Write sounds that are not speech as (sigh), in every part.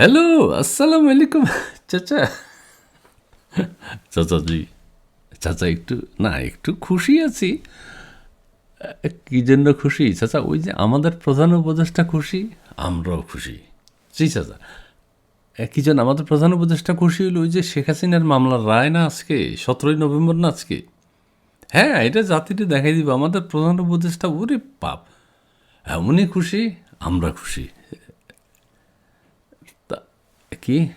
Hello আসসালামু আলাইকুম চাচা চাচা জি চাচা একটু না একটু খুশি আছি কি জন্য খুশি চাচা ওই যে আমাদের প্রধান উপদেষ্টা খুশি আমরাও খুশি জি চাচা কি আমাদের প্রধান উপদেষ্টা খুশি হলো ওই যে শেখ হাসিনার মামলার রায় না আজকে সতেরোই নভেম্বর না আজকে? হ্যাঁ এটা জাতিতে দেখাই দিব, আমাদের প্রধান উপদেষ্টা, ওরে পাপ এমনই খুশি, আমরা খুশি। কি?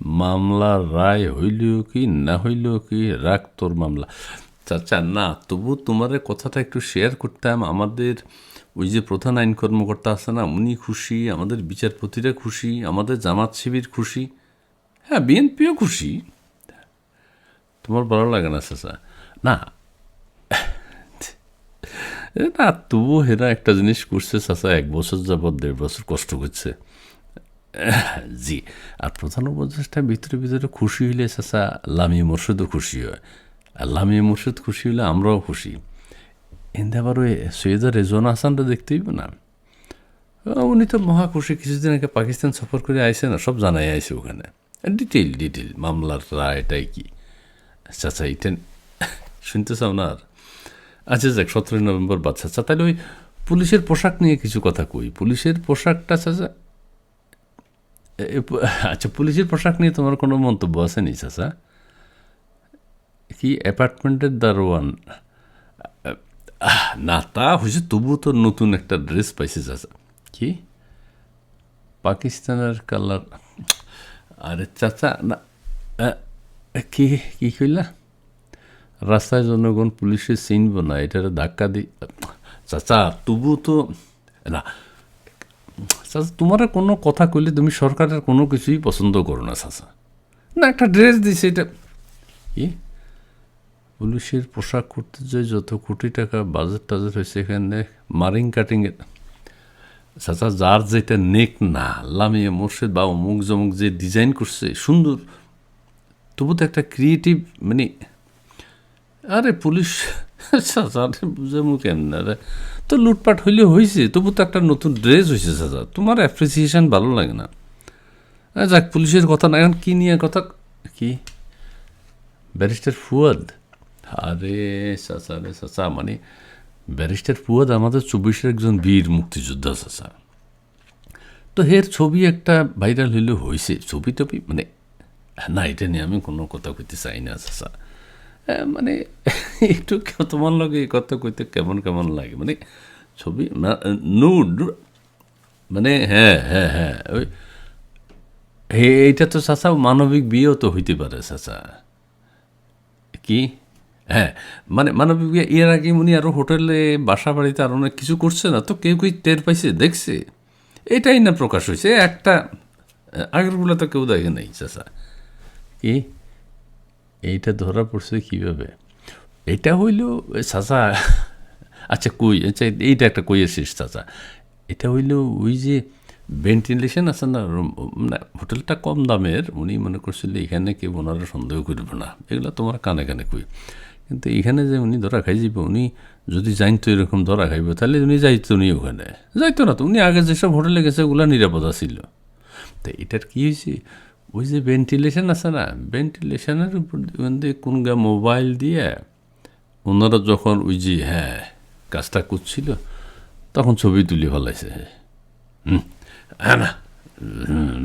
মামলার রায় হইল কি, না হইল কি রাখ তোর মামলা। চাচা, না তবু তোমার কথাটা একটু শেয়ার করতাম। আমাদের ওই যে প্রধান আইন কর্মকর্তা আছে না, উনি খুশি, আমাদের বিচারপতিরা খুশি, আমাদের জামাত শিবির খুশি। হ্যাঁ বিএনপিও খুশি। তোমার ভালো লাগে না, চাচা? না। না তবু হেরা একটা জিনিস করছে, চাচা, এক বছর যাবৎ দেড় বছর কষ্ট করছে। (laughs) জি, আর প্রধান উপদেষ্টা ভিতরে ভিতরে খুশি হইলে চাচা, লামিয়া মুর্শিদও খুশি হয়। আর লামিয়া মুর্শিদ খুশি হইলে আমরাও খুশি। এতে আবার ওই সৈয়দা রেজন হাসানটা দেখতে হইব না? উনি তো মহা খুশি, কিছুদিন আগে পাকিস্তান সফর করে আইসে না, সব জানাই আইসে ওখানে। ডিটেল ডিটেল মামলার রায়টাই কি? চাচা, এটা শুনতে চাও না আর? আচ্ছা যাক, সতেরোই নভেম্বর বাচ্চা আচ্ছা তাহলে ওই পুলিশের পোশাক নিয়ে কিছু কথা কই। পুলিশের পোশাকটা, চাচা? (laughs) আচ্ছা পুলিশের পোশাক নিয়ে তোমার কোনো মন্তব্য আছে নি, চাচা? কি অ্যাপার্টমেন্টের দারোয়ান? না, তা হয়েছে তবু তো নতুন একটা ড্রেস পাইছে, চাচা। কি? পাকিস্তানের কালার। আরে, চাচা, না কি কি কইলা? রাস্তায় জনগণ পুলিশে চিনব না এটার ধাক্কা দি চাচা তবু তো না চাচা তোমার কোনো কথা কইলে তুমি সরকারের কোনো কিছুই পছন্দ করো না চাচা না, একটা ড্রেস দিছে, এটা কি? পুলিশের পোশাক করতে যে যত কোটি টাকা বাজেট টাজেট হয়েছে এখানে, মারিং কাটিংয়ের চাচা যার যেটা নেক না লামিয়ে মোর্শেদ বা অমুক জমুক যে ডিজাইন করছে, সুন্দর। তবু তো একটা ক্রিয়েটিভ মানে আরে পুলিশ চাচা বুঝে মুখ কেমন আরে তো লুটপাট হইলে হয়েছে তবু তো একটা নতুন ড্রেস হয়েছে চাচা। তোমার অ্যাপ্রিসিয়েশন ভালো লাগে না। যাক, পুলিশের কথা না, এখন কী নিয়ে কথা? কি? ব্যারিস্টার ফুয়াদ? আরে চাচা রে চাচা মানে ব্যারিস্টার ফুয়াদ আমাদের চব্বিশের একজন বীর মুক্তিযোদ্ধা চাচা। তো হের ছবি একটা ভাইরাল হইলে হয়েছে ছবি টবি মানে না, এটা নিয়ে আমি কোনো কথা কইতে চাই না, চাচা। মানে (laughs) একটু তোমার লগে এই কথা কইতে কেমন কেমন লাগে? মানে ছবি নুড মানে হ্যাঁ হ্যাঁ হ্যাঁ ওই হে, এইটা তো চাচা মানবিক বিয়েও তো হইতে পারে চাচা। কি? হ্যাঁ মানে মানবিক বিয়ে, এর আগে উনি আরও হোটেলে বাসা বাড়িতে আরও অনেক কিছু করছে না তো কেউ কেউ টের পাইছে, দেখছে? এটাই না প্রকাশ হয়েছে একটা আগেরগুলো তো কেউ দেখে নাই চাচা। কি? এইটা ধরা পড়ছে কীভাবে? এটা হইল চাচা আচ্ছা কই আচ্ছা এইটা একটা কইয়ের শেষ চাচা। এটা হইল ওই যে ভেন্টিলেশন আছে না মানে হোটেলটা কম দামের, উনি মনে করছিল এখানে কেউ ওনারা সন্দেহ করবে না। এগুলো তোমার কানে কানে কই। কিন্তু এখানে যে উনি ধরা খাই যাবে উনি যদি জানতো এরকম ধরা খাইব, তাহলে উনি যাইতো নি ওখানে। যাইতো না তো, উনি আগে যেসব হোটেলে গেছে, ওগুলো নিরাপদা ছিল তো এটার কি হয়েছে ওই যে ভেন্টিলেশন আছে না ভেন্টিলেশনের উপর দিয়ে কোন গা মোবাইল দিয়ে ওনারা যখন ওই যে হ্যাঁ কাজটা করছিল, তখন ছবি তুলে ফেলাইছে। হ্যাঁ না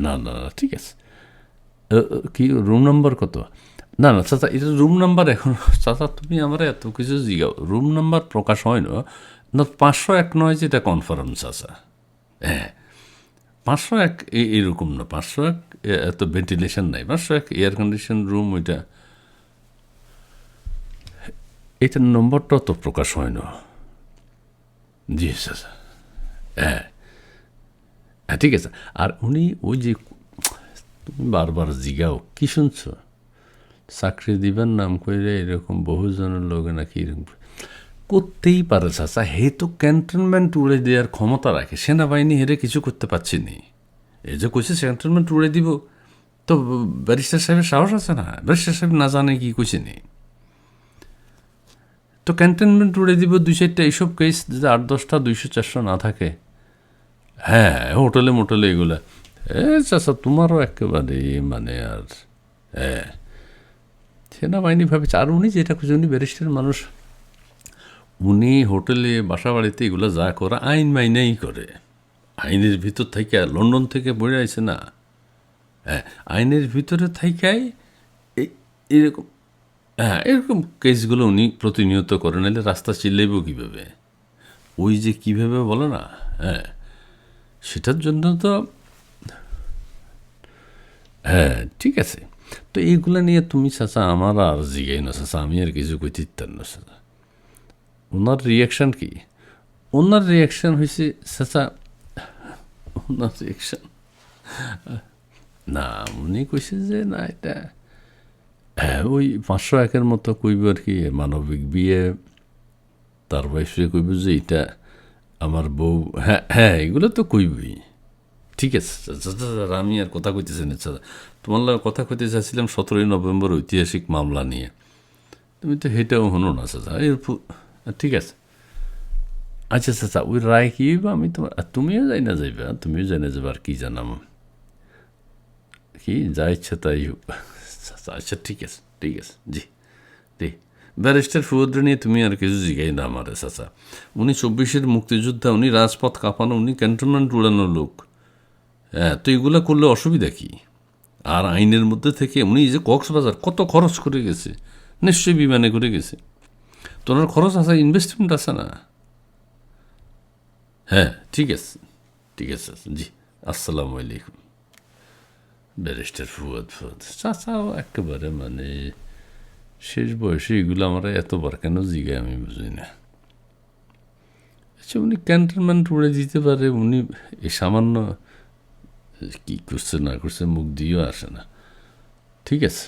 না না ঠিক আছে। কি রুম নাম্বার কত? না না, চাচা, এটা রুম নাম্বার এখন, চাচা, তুমি আমার এত কিছু জিগাও। রুম নাম্বার প্রকাশ হয় না না, পাঁচশো এক নয় যেটা কনফার্ম চাচা। হ্যাঁ পাঁচশো এক এরকম না, পাঁচশো এক এত ভেন্টিলেশন নাই। এক এয়ার কন্ডিশন রুম ওইটা। এটার নম্বরটাও তো প্রকাশ হয় না জি, স্যার। হ্যাঁ। হ্যাঁ ঠিক আছে। আর উনি ওই যে তুমি বারবার জিগাও, কি শুনছ? চাকরি দিবেন নাম করে এরকম বহুজনের লোকে নাকি এরকম করতেই পারে চাচা হে তো ক্যান্টনমেন্ট উড়ে দেওয়ার ক্ষমতা রাখে। সেনাবাহিনী হেরে কিছু করতে পারছি নি। এই যে কইছে ক্যান্টনমেন্ট উড়ে দিব। তো ব্যারিস্টার সাহেবের সাহস আছে না? ব্যারিস্টার সাহেব না জানে কি কইছে নি? তো ক্যান্টনমেন্ট উড়ে দিব দুই চারটা এইসব কেস যদি আট দশটা দুইশো চারশো না থাকে। হ্যাঁ হোটেলে মোটেলে এগুলা। এ চাচা, তোমারও একেবারে মানে আর হ্যাঁ। সেনাবাহিনী ভাবেছে, আর উনি যেটা খুঁজে উনি ব্যারিস্টার মানুষ। উনি হোটেলে বাসা বাড়িতে এগুলো যা করে, আইন মাইনেই করে। আইনের ভিতর থেকে লন্ডন থেকে পড়ে আছে না। হ্যাঁ আইনের ভিতরে থাইকাই এরকম হ্যাঁ এরকম কেসগুলো উনি প্রতিনিয়ত করে নাহলে রাস্তা চিল্লাইব কীভাবে? ওই যে কীভাবে বলে না হ্যাঁ সেটার জন্য তো হ্যাঁ ঠিক আছে। তো এইগুলো নিয়ে তুমি চাচা আমার আর জিগাই না, চাচা, আমি আর কিছু ইত্যার না, চাচা। ওনার রিয়াকশান কি? ওনার রিয়াকশান হয়েছে চাচা রিয়াকশান না উনি কইছে যে না এটা হ্যাঁ ওই পাঁচশো একের মতো কইব আর কি মানবিক বিয়ে তার বয়সে কইব যে এটা আমার বউ হ্যাঁ হ্যাঁ এগুলো তো কইবই ঠিক আছে আমি আর কথা কইতেছি না আচ্ছা তোমার কথা কইতে চাইছিলাম সতেরোই নভেম্বর ঐতিহাসিক মামলা নিয়ে তুমি তো হেটাও হনো না চাচা এর ঠিক আছে আচ্ছা চাচা ওই রায় কি হইব আমি তোমার তুমিও যাই না যাইবা তুমিও যাই না যাবা আর কি জানাম কি যা ইচ্ছা তাই আচ্ছা আচ্ছা ঠিক আছে ঠিক আছে জি জি ব্যারিস্টার ফুয়দ্র নিয়ে তুমি আর কিছু জিগাই না আমার চাচা উনি চব্বিশের মুক্তিযোদ্ধা উনি রাজপথ কাঁপানো উনি ক্যান্টনমেন্ট উড়ানো লোক হ্যাঁ তো এগুলো করলে অসুবিধা কি আর আইনের মধ্যে থেকে উনি যে কক্সবাজার কত খরচ করে গেছে নিশ্চয়ই বিমানে করে গেছে তো ওনার খরচ আছে ইনভেস্টমেন্ট আছে না হ্যাঁ ঠিক আছে ঠিক আছে, জি, আসসালামু আলাইকুম। ব্যারিস্টার ফুয়াদ ফুয়াদ, চাচাও একেবারে মানে শেষ বয়সে এগুলো আমরা এতবার কেন জিগায় আমি বুঝি না। আচ্ছা উনি ক্যান্টনমেন্ট উড়ে দিতে পারে, উনি এই সামান্য কী করছে না করছে মুখ দিয়েও আসে না। ঠিক আছে।